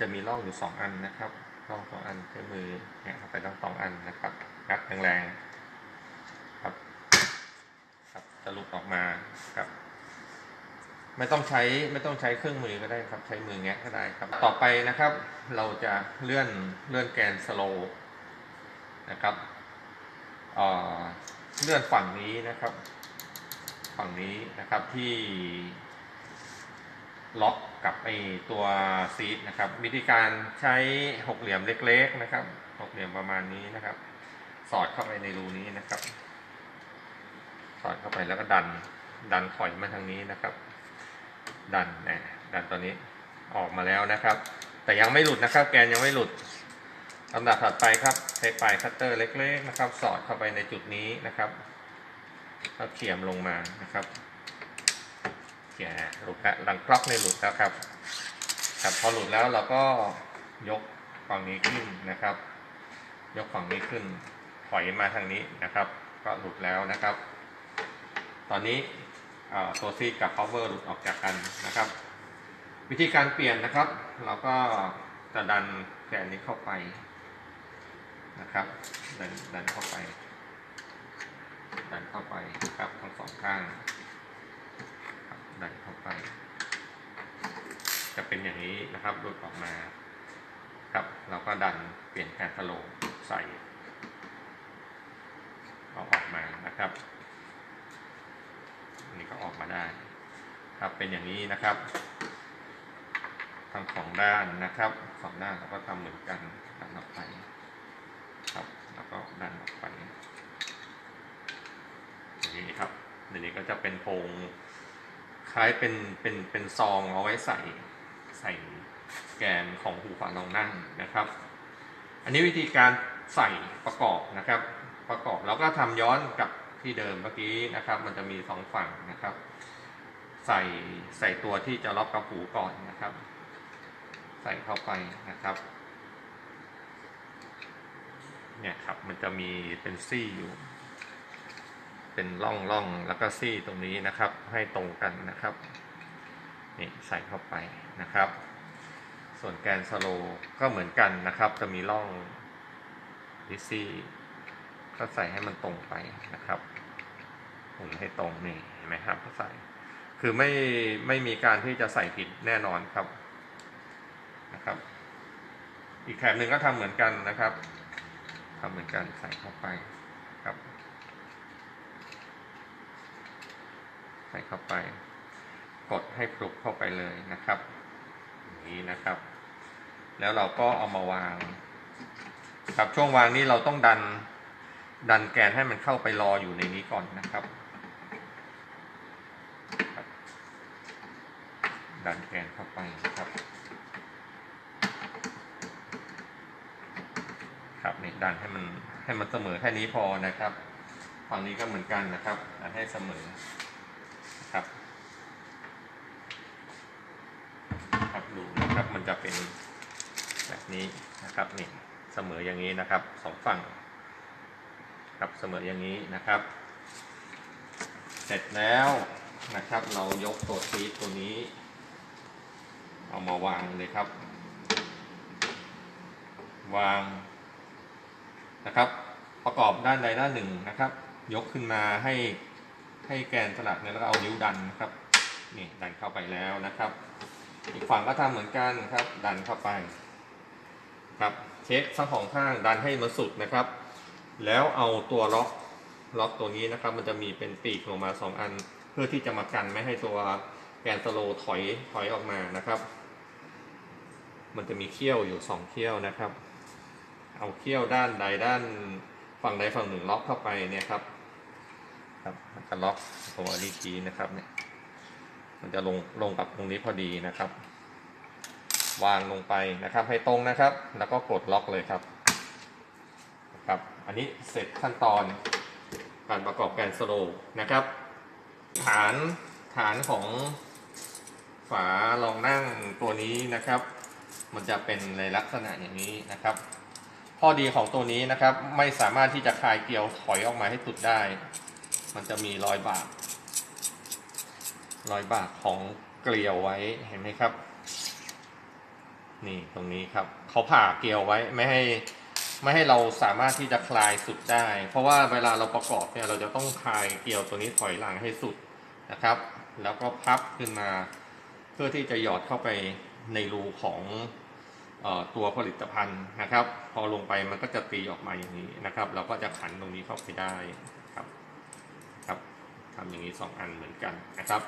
จะมีร่องอยู่สองอันนะครับร่องสองอันใช้มือแงะเข้าไปทั้งสองอันนะครับงัดแรงๆครับครับจะลุดออกมาครับ ไม่ต้องใช้ไม่ต้องใช้เครื่องมือก็ได้ครับ ใช้มือแงะก็ได้ครับ ต่อไปนะครับ เราจะเลื่อนเลื่อนแกนสโลว์นะครับเอ่อเลื่อนฝั่งนี้นะครับ ฝั่งนี้นะครับที่ ล็อกกับไอตัวซีดนะครับ วิธีการใช้หกเหลี่ยมเล็กๆนะครับหกเหลี่ยมประมาณนี้นะครับ สอดเข้าไปในรูนี้นะครับ สอดเข้าไปแล้วก็ดันดันถอยมาทางนี้นะครับ ดันนะดันตัวนี้ออกมาแล้วนะครับ แต่ยังไม่หลุดนะครับ แกนยังไม่หลุดลำดับถัดไปครับใช้ปลายคัตเตอร์เล็ก ๆ นะครับ สอดเข้าไปในจุดนี้นะครับแล้วเขี่ยมลงมานะครับ เขี่ยหลุดแล้วหลังกรอกในหลุดแล้วครับครับพอหลุดแล้วเราก็ยกฝั่งนี้ขึ้นนะครับ ยกฝั่งนี้ขึ้นถอยมาทางนี้นะครับ ก็หลุดแล้วนะครับ ตอนนี้ตัวซีกับ power หลุดออกจากกันนะครับ วิธีการเปลี่ยนนะครับ เราก็จะดันแกนนี้เข้าไปนะครับดันดันเข้าไปดันเข้าไปนะครับทั้งสองข้าง ดันเข้าไป จะเป็นอย่างนี้นะครับหลุดออกมาครับ เราก็ดันเปลี่ยนแกนสโลใส่เอาออกมานะครับอันนี้ก็ออกมาได้ ครับเป็นอย่างนี้นะครับทั้งสองด้านนะครับสองด้านเราก็ทำเหมือนกันดันออกไป ครับ แล้วก็ดันออกไปอย่างนี้ครับเดี๋ยวนี้ก็จะเป็นโพรง ล้ายเป็นเป็นเป็นซองเอาไว้ใส่ใส่แกนของหูฝารองนั่งนะครับ อันนี้วิธีการใส่ประกอบนะครับ ประกอบแล้วก็ทำย้อนกับที่เดิมเมื่อกี้นะครับ มันจะมีสองฝั่งนะครับ ใส่ใส่ตัวที่จะล็อกกับหูก่อนนะครับ ใส่เข้าไปนะครับเนี่ยครับมันจะมีเป็นซี่อยู่ เป็นร่องร่องแล้วก็ซี่ตรงนี้นะครับ ให้ตรงกันนะครับนี่ใส่เข้าไปนะครับ ส่วนแกนสโลก็เหมือนกันนะครับ จะมีร่องดิซี่ก็ใส่ให้มันตรงไปนะครับหมุนให้ตรงนี่เห็นไหมครับก็ใส่คือไม่ไม่มีการที่จะใส่ผิดแน่นอนครับนะครับ อีกแถบหนึ่งก็ทำเหมือนกันนะครับทำเหมือนกันใส่เข้าไปครับ ใส่เข้าไป กดให้คลุกเข้าไปเลยนะครับนี้นะครับ แล้วเราก็เอามาวาง ครับช่วงวางนี้เราต้องดันดันแกนให้มันเข้าไปรออยู่ในนี้ก่อนนะครับ ดันแกนเข้าไปครับครับนี่ดันให้มันให้มันเสมอแค่นี้พอนะครับ ฝั่งนี้ก็เหมือนกันนะครับดันให้เสมอ นะครับครับดูนะครับมันจะเป็นแบบนี้นะครับนี่เสมออย่างนี้นะครับสองฝั่งครับเสมออย่างนี้นะครับ เสร็จแล้วนะครับ เรายกตัวซีตัวนี้ เอามาวางเลยครับ วางนะครับ ประกอบด้านใดด้านหนึ่งนะครับ ยกขึ้นมาให้ ให้แกนสลักเนี่ยแล้วก็เอานิ้วดันนะครับนี่ดันเข้าไปแล้วนะครับ อีกฝั่งก็ทำเหมือนกันครับ ดันเข้าไปครับเช็คทั้งสองข้างดันให้มันสุดนะครับ แล้วเอาตัวล็อกล็อกตัวนี้นะครับ มันจะมีเป็นปีกลงมาสองอัน เพื่อที่จะมากันไม่ให้ตัวแกนสโลถอยถอยออกมานะครับ มันจะมีเขี้ยวอยู่สองเขี้ยวนะครับ เอาเขี้ยวด้านใดด้านฝั่งใดฝั่งหนึ่งล็อกเข้าไปเนี่ยครับ ครับมันจะล็อกตัวนี้ทีนะครับเนี่ยมันจะลงลงกับตรงนี้พอดีนะครับ วางลงไปนะครับ ให้ตรงนะครับ แล้วก็กดล็อกเลยครับครับ อันนี้เสร็จขั้นตอนการประกอบแกนสโลว์นะครับ ฐานฐานของฝารองนั่งตัวนี้นะครับ มันจะเป็นในลักษณะอย่างนี้นะครับ ข้อดีของตัวนี้นะครับไม่สามารถที่จะคลายเกลียวถอยออกมาให้สุดได้ มันจะมีรอยบากรอยบากของเกลียวไว้เห็นไหมครับ นี่ตรงนี้ครับเขาผ่าเกลียวไว้ไม่ให้ไม่ให้เราสามารถที่จะคลายสุดได้ เพราะว่าเวลาเราประกอบเนี่ยเราจะต้องคลายเกลียวตัวนี้ถอยหลังให้สุดนะครับ แล้วก็พับขึ้นมา เพื่อที่จะหยอดเข้าไปในรูของออตัวผลิตภัณฑ์นะครับ พอลงไปมันก็จะตีออกมาอย่างนี้นะครับ เราก็จะขันตรงนี้เข้าไปได้ ครับทำอย่างนี้สองอันเหมือนกันนะครับ